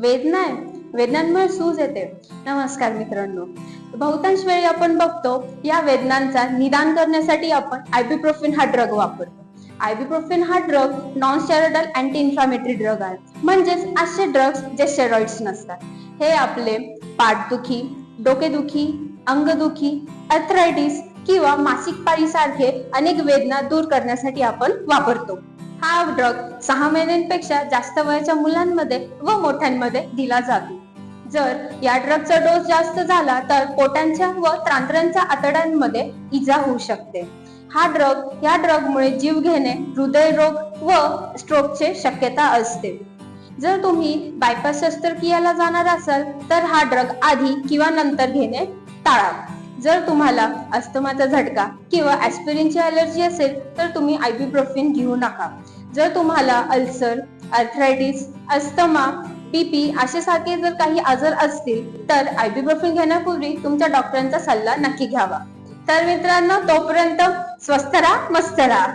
वेदना आहे. वेदनांमुळे सूज येते. नमस्कार मित्रांनो. बहुतांश वेळी आपण बघतो या वेदनांचा निदान करण्यासाठी आपण आयबीप्रोफिन हा ड्रग वापरतो. आयबीप्रोफिन हा drug non steroidal anti inflammatory drug आहे. म्हणजेच असे ड्रग्स जे स्टेरॉइड्स नसतात. हे आपले पाठदुखी डोकेदुखी अंगदुखी अर्थरायटिस किंवा मासिक पाळीसारखे अनेक वेदना दूर करण्यासाठी आपण वापरतो. हा ड्रग सहा महिन्यांपेक्षा जास्त वयाच्या मुलांमध्ये व मोठ्यांमध्ये दिला जातो. जर या ड्रगचा डोस जास्त झाला तर पोटांच्या व त्रांत्रांच्या आतड्यांमध्ये इजा होऊ शकते. हा ड्रग या ड्रगमुळे जीव घेणे हृदयरोग व स्ट्रोकचे शक्यता असते. जर तुम्ही बायपास शस्त्रक्रियाला जाणार असाल तर हा ड्रग आधी किंवा नंतर घेणे टाळा. जर तुम्हाला अस्थमाचा झटका किंवा ऍस्पिरिनची अलर्जी असेल तर तुम्ही आयबीप्रोफिन घेऊ नका. जर तुम्हाला अल्सर अर्थरायटिस अस्थमा बीपी असे सारखे जर काही आजार असतील तर आयबीप्रोफिन घेण्यापूर्वी तुमच्या डॉक्टरांचा सल्ला नक्की घ्यावा. तर मित्रांनो तोपर्यंत स्वस्त राहा मस्त राहा.